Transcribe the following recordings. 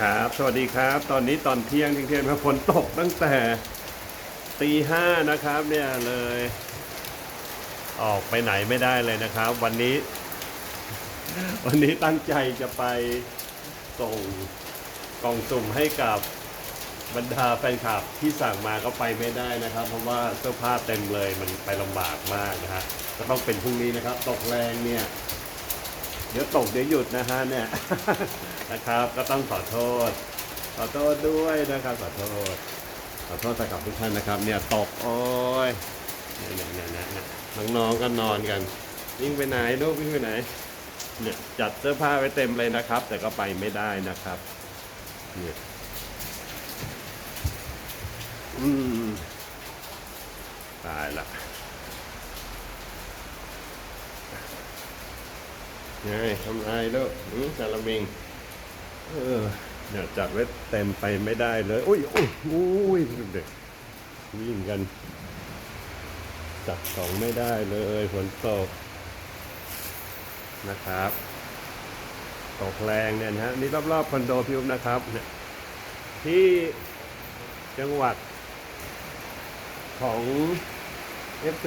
ครับ สวัสดีครับ ตอนนี้ตอนเที่ยงเที่ยงเที่ยงฝนตกตั้งแต่ตีห้านะครับเนี่ยเลย ออกไปไหนไม่ได้เลยนะครับ วันนี้ วันนี้ตั้งใจจะไปส่งกล่องสุ่มให้กับบรรดาแฟนคลับที่สั่งมาก็ไปไม่ได้นะครับ เพราะว่าเสื้อผ้าเต็มเลยมันไปลำบากมากนะฮะก็ต้องเป็นพรุ่งนี้นะครับ ตกแรงเนี่ย เดี๋ยวตกเดี๋ยวหยุดนะฮะเนี่ย นะครับ ก็ต้องขอโทษ ขอโทษด้วยนะครับขอโทษ ขอโทษแฟนคลับทุกท่านนะครับเนี่ยตกโอ้ยเนี่ยเนี่ยเนี่ยเนี่ยน้องๆก็นอนกันวิ่งไปไหนลูกวิ่งไปไหนเนี่ยจัดเสื้อผ้าไว้เต็มเลยนะครับ แต่ก็ไปไม่ได้นะครับเนี่ยอืมตายละไงทำไรลูกอืมสารมิง เออเนี่ยจัดไว้เต็มไปไม่ได้เลยอุ้ยอุ้ยอุ้ยเด็กวิ่งกัน จัดของไม่ได้เลยฝนตกนะครับตกแรงเนี่ยนะฮะนี่รอบๆคอนโดพิวนะครับเนี่ยที่จังหวัดของ FC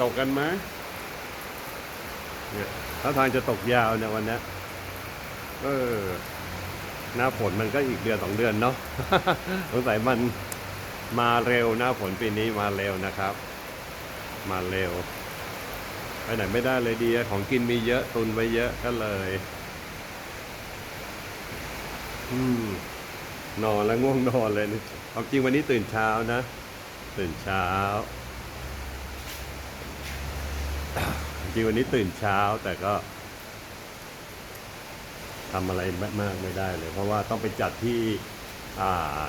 ตกกันไหมเนี่ยถ้าทางจะตกยาวเนี่ยวันนี้เออ หน้าฝนมันก็อีกเดือนสองเดือนเนาะสงสัยมันมาเร็วหน้าฝนปีนี้มาเร็วนะครับ มาเร็วไปไหนไม่ได้เลยดีของกินมีเยอะตุนไว้เยอะก็เลย อืมนอนแล้วง่วงนอนเลยนี่ความจริงวันนี้ตื่นเช้านะ ตื่นเช้าจริงวันนี้ตื่นเช้าแต่ก็ ทำอะไรมากไม่ได้เลย เพราะว่าต้องไปจัดที่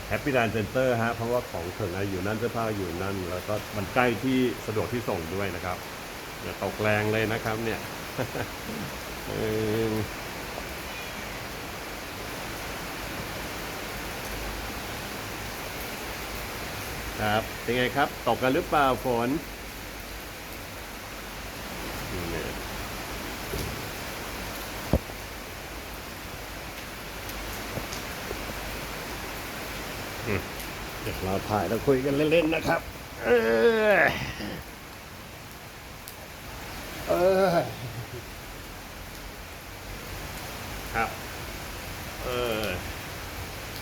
แฮปปี้แลนด์เซ็นเตอร์ฮะเพราะว่าของถึงอะอยู่นั่นเสื้อผ้าอยู่นั่น แล้วก็มันใกล้ที่สะดวกที่ส่งด้วยนะครับอย่าตกแรงเลยนะครับเนี่ยครับเป็นไงครับ ตกกันหรือเปล่าฝนเนี่ยอืม เดี๋ยวเราถ่ายแล้วคุยกันเล่นๆนะครับ เออเออครับ เออ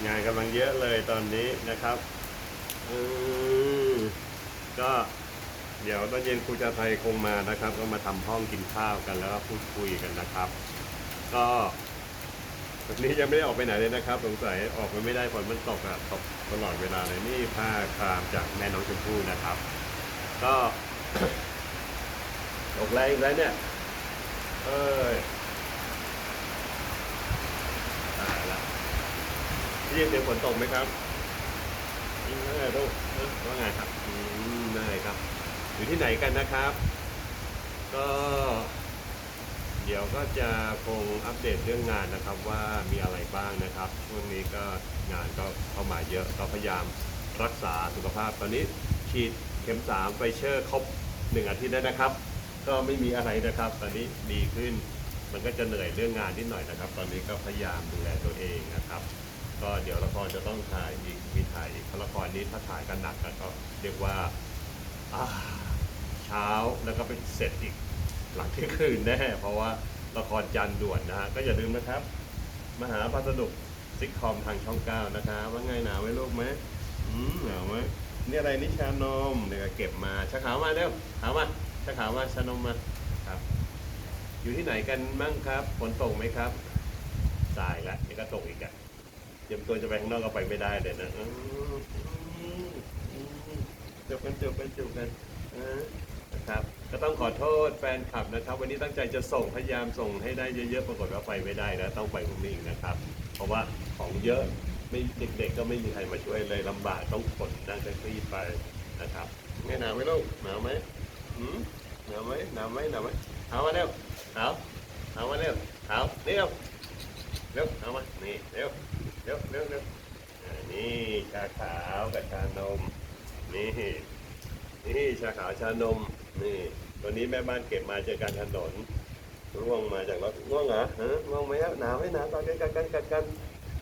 งานกำลังเยอะเลยตอนนี้นะครับอืมก็เดี๋ยวตอนเย็นครูจะไทยคงมานะครับ ก็มาทำห้องกินข้าวกันแล้วก็พูดคุยกันนะครับ ก็ วันนี้ยังไม่ได้ออกไปไหนเลยนะครับ สงสัยออกไปไม่ได้ฝนมันตกอะตกตลอดเวลาเลยนี่ผ้าครามจากแม่น้องชมพู่นะครับ ก็ตกแรงอีกแล้วเนี่ยเอ้ยตายละได้ยินเสียงฝนตกไหมครับยิงเลยลูกว่าไงครับอืมได้ครับ อยู่ที่ไหนกันนะครับ ก็ เดี๋ยวก็จะคงอัปเดตเรื่องงานนะครับว่ามีอะไรบ้างนะครับช่วงนี้ก็งานก็เข้ามาเยอะก็พยายามรักษาสุขภาพตอนนี้ฉีดเข็มสามไฟเชอร์ครบหนึ่งอาทิตย์แล้วนะครับ ก็ไม่มีอะไรนะครับ ตอนนี้ดีขึ้นมันก็จะเหนื่อยเรื่องงานนิดหน่อยนะครับ ตอนนี้ก็พยายามดูแลตัวเองนะครับ ก็เดี๋ยวละครจะต้องถ่ายอีกมีถ่ายอีกละครนี้ถ้าถ่ายกันหนักก็เรียกว่าเช้าแล้วก็ไปเสร็จอีก หลังเที่ยงคืนแน่เพราะว่าละครจันทร์ด่วนนะฮะก็อย่าลืมนะครับ มหาพัสดุซิกคอมทางช่องเก้านะครับว่าไงหนาวไหมลูกไหมอืมหนาวไหมนี่อะไรนิชานมเดี๋ยวเก็บมาชะขาวมาเร็วขาวมาชะขาวมาชานมมาครับ อยู่ที่ไหนกันมั่งครับฝนตกไหมครับสายละนี่ก็ตกอีกอะเตรียมตัวจะไปข้างนอกก็ไปไม่ได้เลยนะอืมอืมอืมจบกันจบกันจบกันนะครับ ก็ต้องขอโทษแฟนคลับนะครับ วันนี้ตั้งใจจะส่งพยายามส่งให้ได้เยอะๆปรากฏว่าไปไม่ได้นะต้องไปพรุ่งนี้อีกนะครับ เพราะว่าของเยอะไม่เด็กๆก็ไม่มีใครมาช่วยเลยลำบากต้องขนนั่งแท็กซี่ไปนะครับไม่หนาวไหมลูกหนาวไหมหืมหนาวไหมหนาวไหมหนาวไหมเอามาเร็วเอาเอามาเร็วเอาเร็วเร็วเอามานี่เร็วเร็วเร็วเร็วนี่ชาขาวกับชานมนี่นี่ชาขาวชานม นี่วันนี้แม่บ้านเก็บมาจากการถนนร่วงมาจากรถร่วงเหรอฮะร่วงไหมครับหนาวไหมหนาวตอนนี้กันกันกันกัน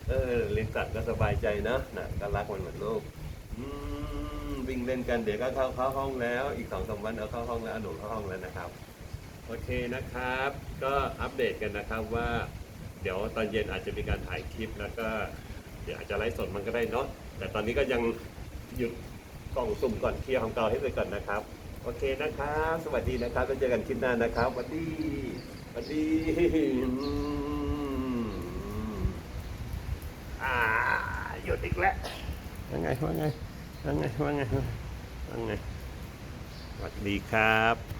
เออเลี้ยงสัตว์ก็สบายใจนะน่ะก็รักมันเหมือนลูกอืมวิ่งเล่นกันเดี๋ยวก็เข้าเข้าห้องแล้ว อีกสองสามวันเอาเข้าห้องแล้วหนูเข้าห้องแล้วนะครับ โอเคนะครับ ก็อัปเดตกันนะครับว่า เดี๋ยวตอนเย็นอาจจะมีการถ่ายคลิปแล้วก็ เดี๋ยวอาจจะไลฟ์สดมันก็ได้เนาะแต่ตอนนี้ก็ยังหยุดกล่องสุ่มก่อนเคลียร์ของเก่าให้ไปก่อนนะครับ โอเคนะครับ สวัสดีนะครับแล้วเจอกันคลิปหน้านะครับสวัสดีสวัสดีอ่าหยุดอีกแล้วว่าไงว่าไงว่าไงว่าไงว่าไงสวัสดีครับ